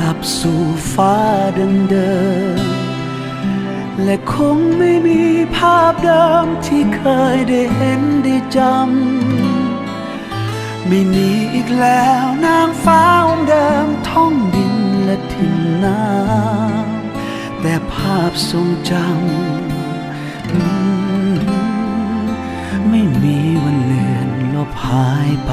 ลับสู่ฟ้าดังเดิม และคงไม่มีภาพเดิมที่เคยได้เห็นได้จำ ไม่มีอีกแล้วนางฟ้าองค์เดิมท่องดินและทิ้งน้ำแต่ภาพทรงจำไม่มีวันเลือนลบหายไป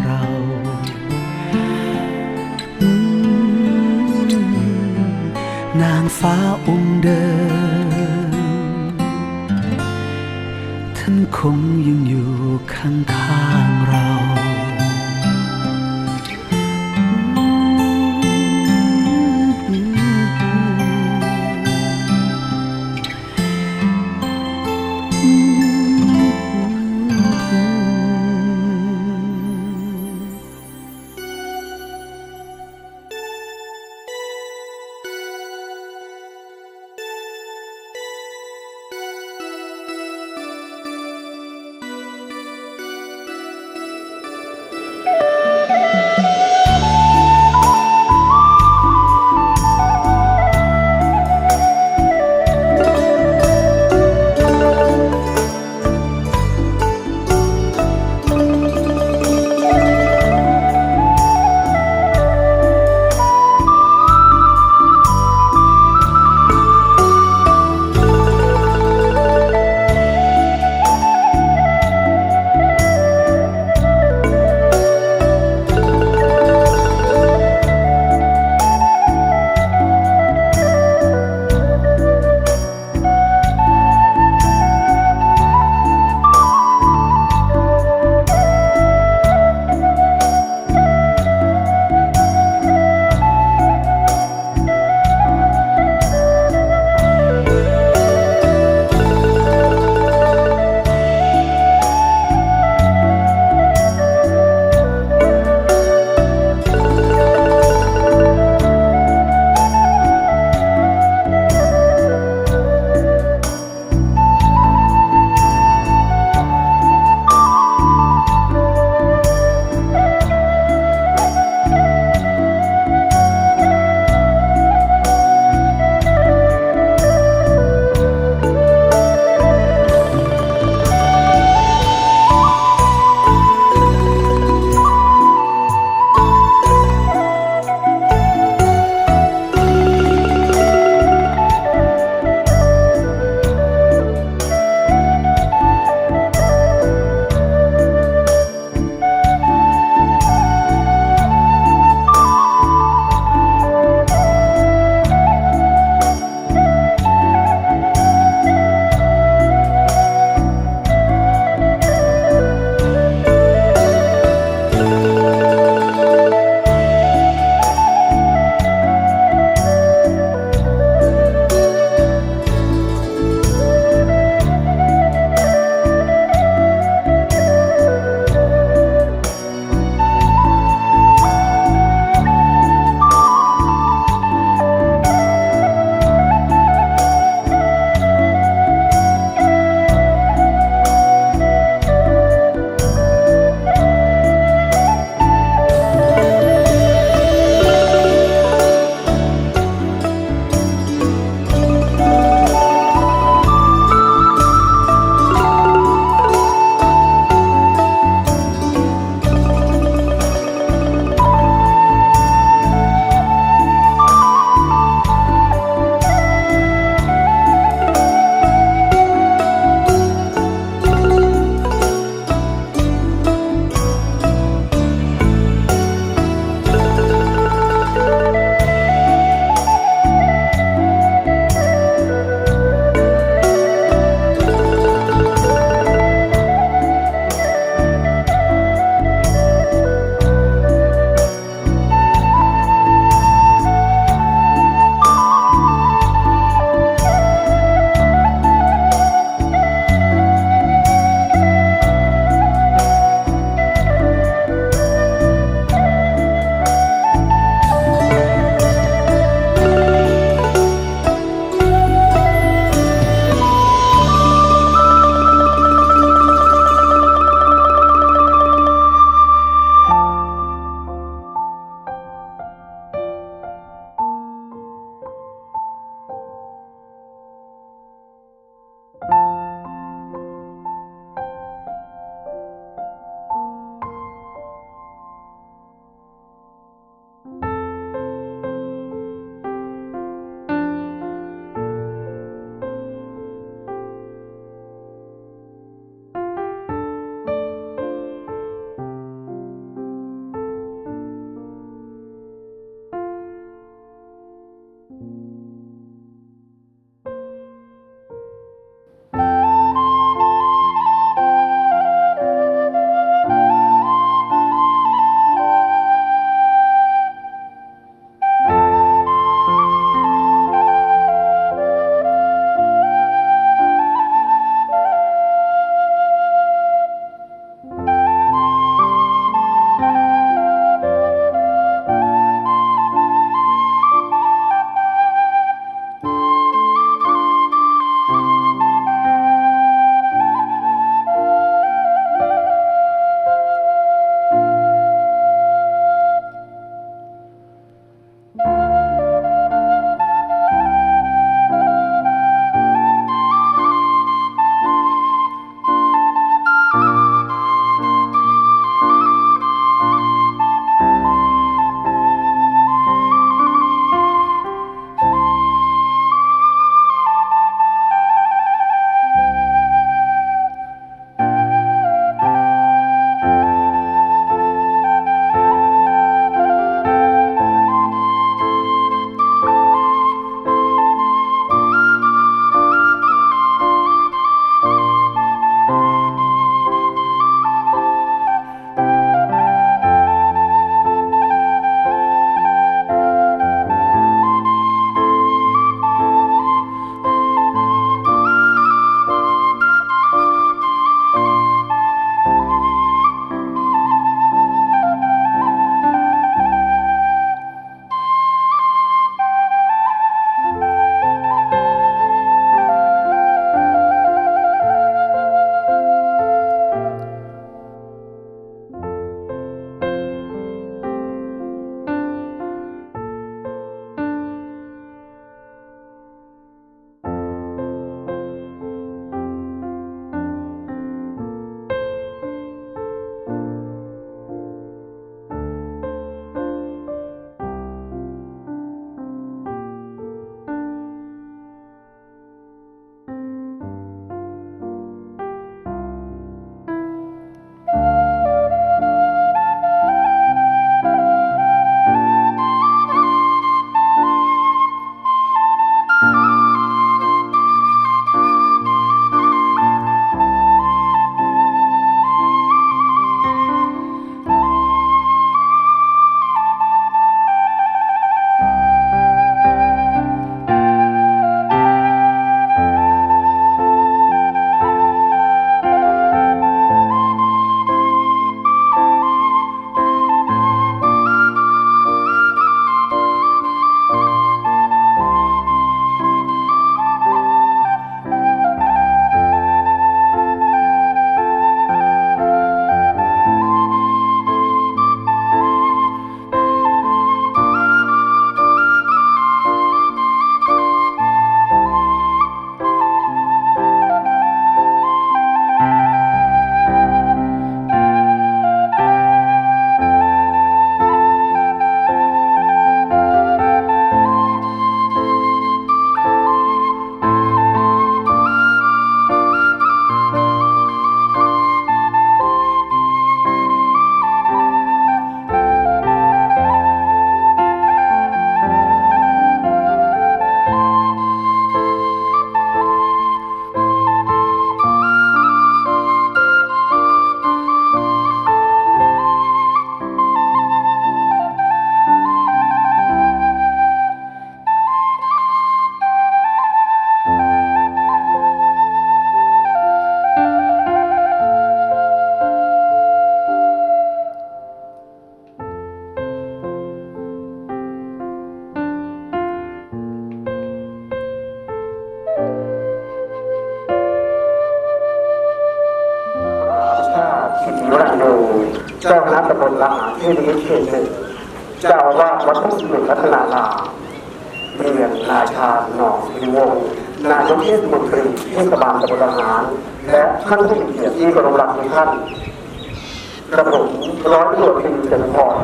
นางฟ้าองค์เดิม ท่านคงยังอยู่ข้างๆเรา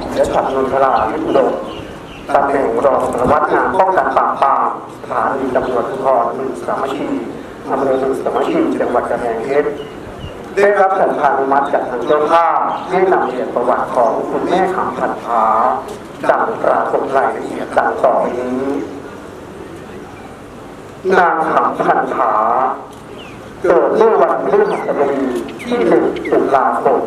เจริญพรและฉัตรนนทราวิอุดตำแหน่งรองสารวัตรงานป้องกันปราบปรามสถานีตำรวจภูธรหนึ่งสามชีอำเภอหนึ่งสามชีจังหวัดกำแพงเพชรได้รับสัญญานุมัติจากทางเจ้าภาพให้นำเรียนประวัติของคุณแม่ขำพันธาดังปรากฏรายละเอียดดังต่อไปนี้นางขำพันธาเกิดเมื่อวันพฤหัสบดีที่หนึ่งตุลาคม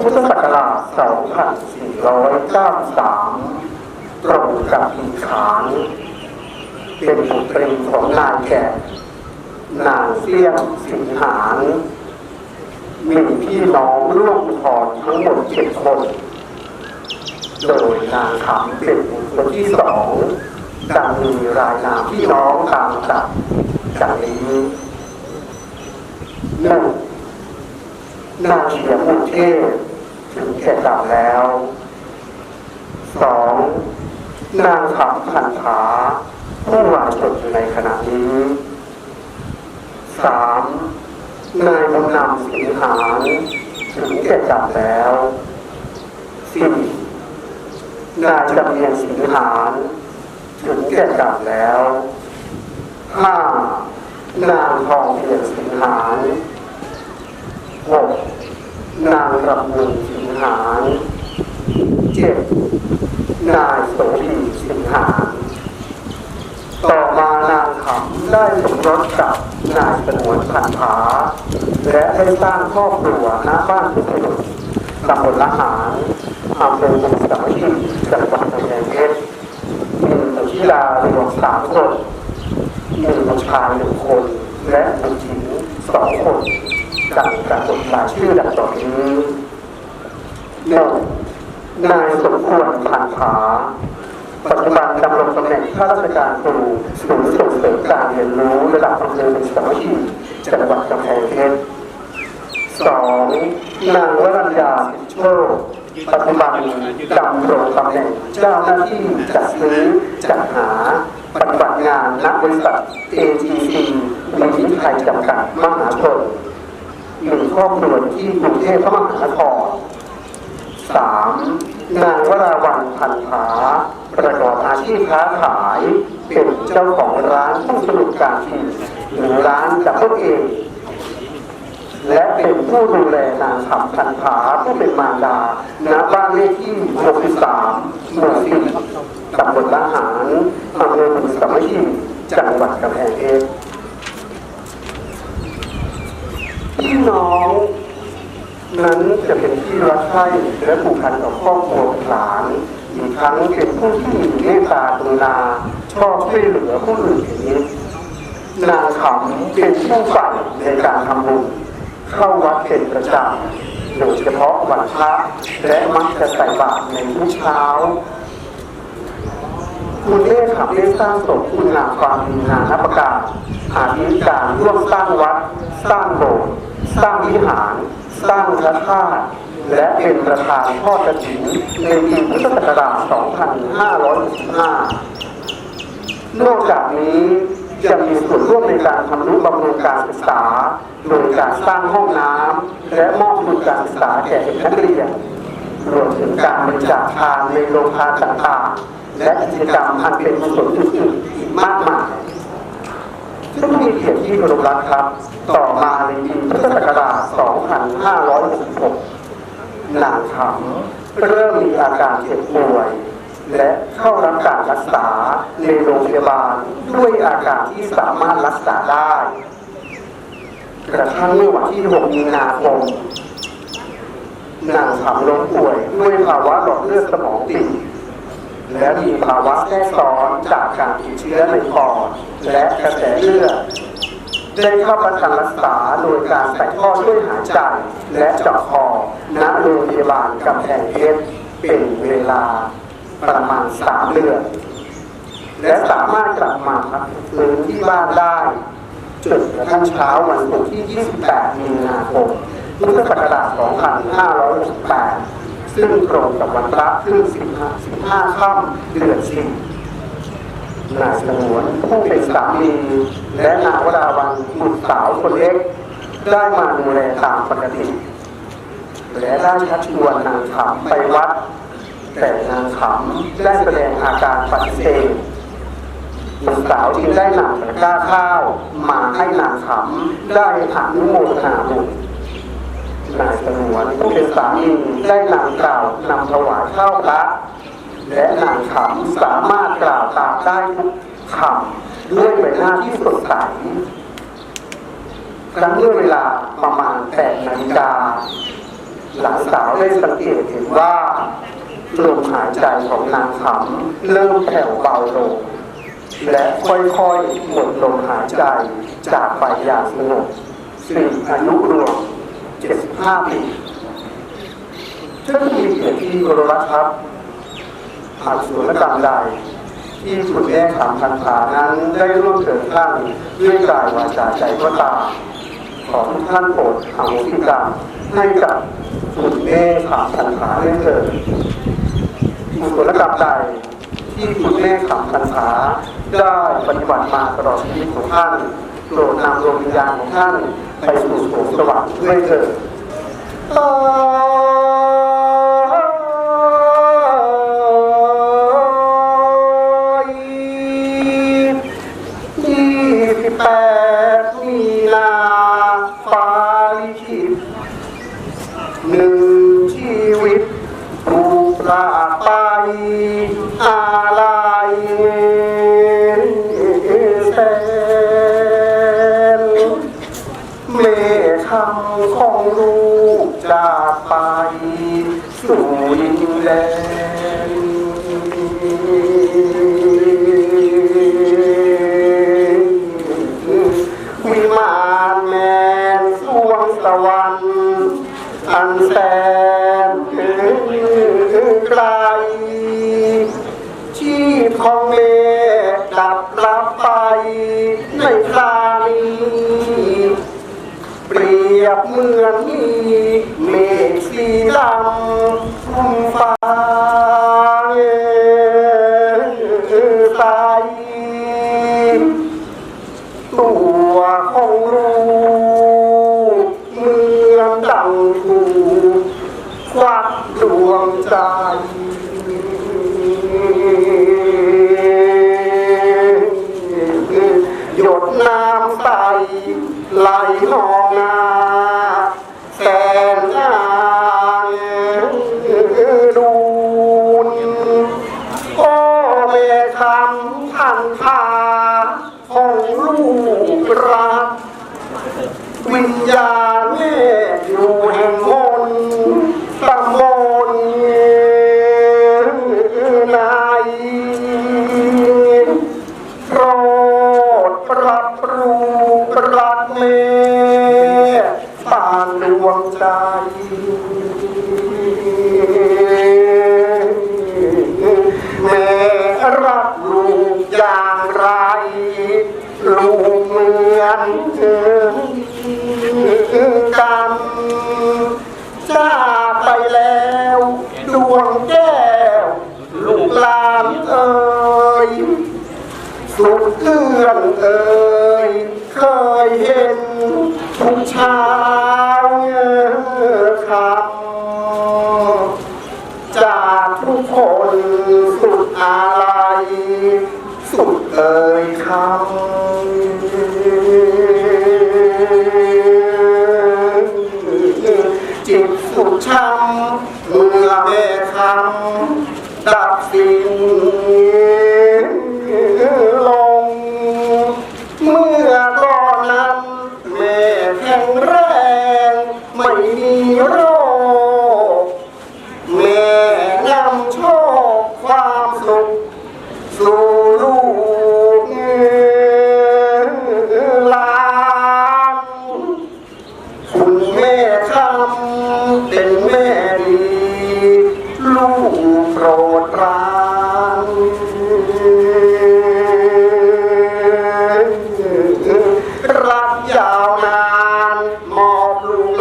พุทธศักราช 2493ตรงกับปีขานเป็นบุตรีของนายแก่นางเสี่ยงสิงหารมีพี่น้องร่วมพรทั้งหมดเจ็ดคน โดยนางขำเป็นบุตรคนที่สองดังมีรายนามพี่น้องตามจับดังนี้หนึ่ง นางเฉียงมุเทพถึงแก่กรรมแล้วสองนางขำพันธาผู้วายชนอยู่ในขณะนี้สามนายบุญนำสิงหารถึงแก่กรรมแล้วสี่นายจำเนียนสิงหารถึงแก่กรรมแล้วห้านางทองเพียรสิงหาร หกนางรำมุนสิงหารเจ็ดนายโสภีสิงหารต่อมานางขำได้สมรสกับนายสนวนพันธาและได้สร้างครอบครัวณบ้านพุทธนุนตำบลละหารอำเภอบุสามัคคีจังหวัดกำแพงเพชรมีบุตรธิดารวมสามคนมีบุตรชายหนึ่งคน และบุตรหญิงสองคนดังป รากฏรายชื่อดังต่อนี้หนึ่งนายสมควรพันธาปัจจุบันดำรงตำแหน่งข้าราชการครูศูนย์ส่งเสริมการเรียนรู้ระดับอำเภอเป็นสามัคคีจังหวัดกำแพงเพชรสองนางวรัญญาโชคปัจจุบันดำรงตำแหน่งเจ้าหน้าที่จัดซื้อจัดหาปฏิบัติงานณบริษัท ATC มีวิไทยจำกัดมหาชน มีครอบครัวที่กรุงเทพมหานครสามนางวราวันพันธาประกอบอาชีพค้าขายเป็นเจ้าของร้านผู้สนุกการทีหรือร้านจับต้นเอง และเป็นผู้ดูแลนางขำพันธาผู้เป็นมารดาณบ้านเลขที่ 63หมู่4ตำบลละหารอำเภอบุรีสัมพีจังหวัดกำแพงเพชร พี่น้อง นั้นจะเป็นที่รักใคร่และผูกพันกับครอบครัวหลานอีกทั้งเป็นผู้ที่มีเมตตากรุณาชอบช่วยเหลือผู้อื่นอย่างนี้นางขำเป็นผู้ใฝ่ในการทำบุญเข้าวัดเป็นประจำโดยเฉพาะวันพระและมักจะใส่บาตรในทุกเช้าคุณเล่ขับเล่นสร้างสมคุณงามความดีงานนับประการอาทิการร่วมสร้างวัด สร้างโบสถ์ สร้างวิหาร สร้างพระธาตุและเป็นประธานทอดกระถิ่นในปีพุทธศักราช 2565 นอกจากนี้ยังมีส่วนร่วมในการทำนุบำรุงการศึกษา โดยการสร้างห้องน้ำและมอบทุนการศึกษาแก่นักเรียนรวมถึงการบริจาคทานในโรงทานต่างๆและกิจกรรมอันเป็นกุศลอื่นๆอีกมากมาย ซึ่งมีเกียรติที่กรมรัฐครับ ต่อมาในปีพุทธศักราช 2566นางขำเริ่มมีอาการเจ็บป่วย และเข้ารับการรักษาในโรงพยาบาลด้วยอาการที่สามารถรักษาได้กระทั่งเมื่อวันที่ 6 มีนาคมนางขำล้มป่วยด้วยภาวะหลอดเลือดสมองตีบ และมีภาวะแทรกซ้อนจากการติดเชื้อในปอดและกระแสเลือดได้เข้ารัการรักษาโดยการใส่ท่อช่วยหายใจและเจาะคอณโรงพยาบาลกำแพงเพชรเป็นเวลาประมาณสามเดือน และสามารถกลับมาพักฟื้นที่บ้านได้จนกระทั่งเช้าวันศุกร์ที่ 28 มีนาคมพุทธศักราช 2568 ซึ่งตรงกับวันพระขึ้น15 15ค่ำเดือนสี่นายสงวนผู้เป็นสามีและนางวราวันบุตรสาวคนเล็ก ได้มาดูแลตามปกติ และได้ชักชวนนางขำไปวัด แต่นางขำได้แสดงอาการปฏิเสธบุตรสาวจึงได้นำตะกร้าข้าวมาให้นางขำได้อนุโมทนาบุญ นายสงวนผู้เป็นสามีได้นำกล่าวนำถวายข้าวพระและนางขำสามารถกล่าวตามได้ทุกคำด้วยใบหน้าที่สดใสครั้งเมื่อเวลาประมาณ8นาฬิกาหลานสาวได้สังเกตเห็นว่าลมหายใจของนางขำเริ่มแผ่วเบาลง และค่อยๆหมดลมหายใจจากไปอย่างสงบซึ่งอายุรวม 75 ปีท่านผู้มีเกียรติที่เครพรัครับหากส่วนกรรมใดที่คุณแม่ขำพันธานั้นได้ร่วมเถิดท่านด้วยกายวาจาใจก็ตามขอทุกท่านโปรดอโหสิกรรมให้กับคุณแม่ขำพันธาได้เถิดกุศลกรรมใดที่คุณแม่ขำพันธาได้ปฏิบัติมาตลอดชีวิตของท่าน โปรดนำดวงวิญญาณของท่านไปสู่สวงสวรรค์ด้วยเถิด ไปในครานี้ เปรียบเหมือนมีเมฆสีดำคลุมฟ้าใสตัวของลูกเหมือนดังถูกควักดวงใจ ไหลนอกนาแสนงางดูนโอ้เมคำทันพาของลูกรักวิญญาณแม่ เอ่ยคำจิตสุขช้ำเมื่อแม่คำดับสิ้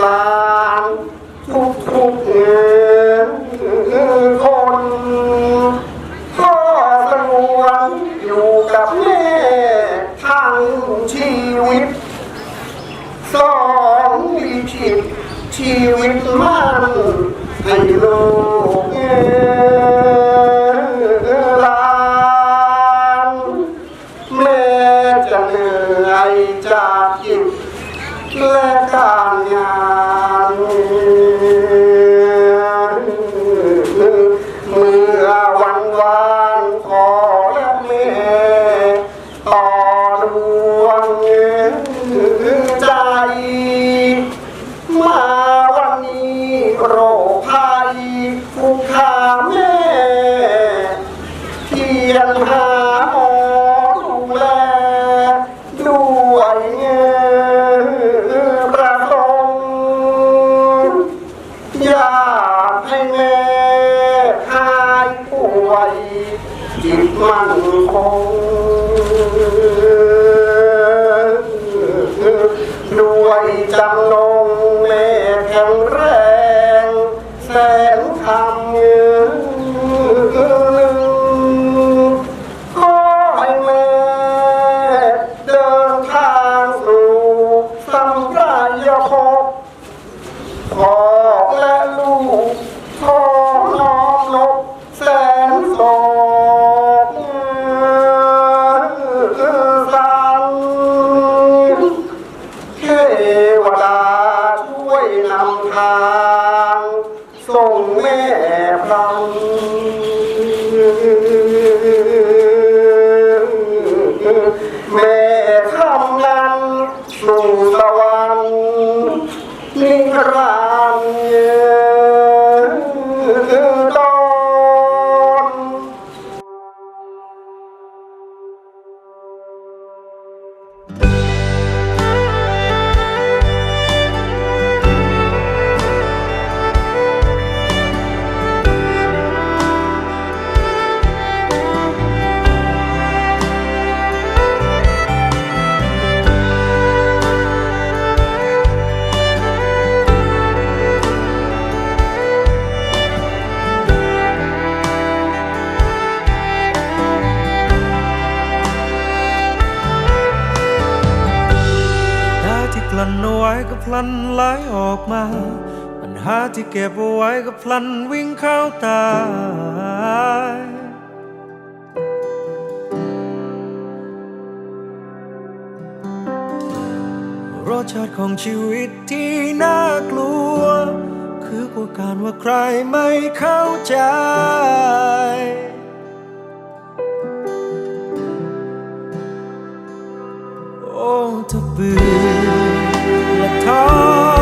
รั เทวดาช่วยนำทาง ส่งแม่พลังแม่ ก็พลันไหลออกมา ปัญหาที่เก็บเอาไว้ก็พลันวิ่งเข้าตารสชาติของชีวิตที่น่ากลัว คือกว่าการว่าใครไม่เข้าใจ โอ้ถ้าเบื่อ 他。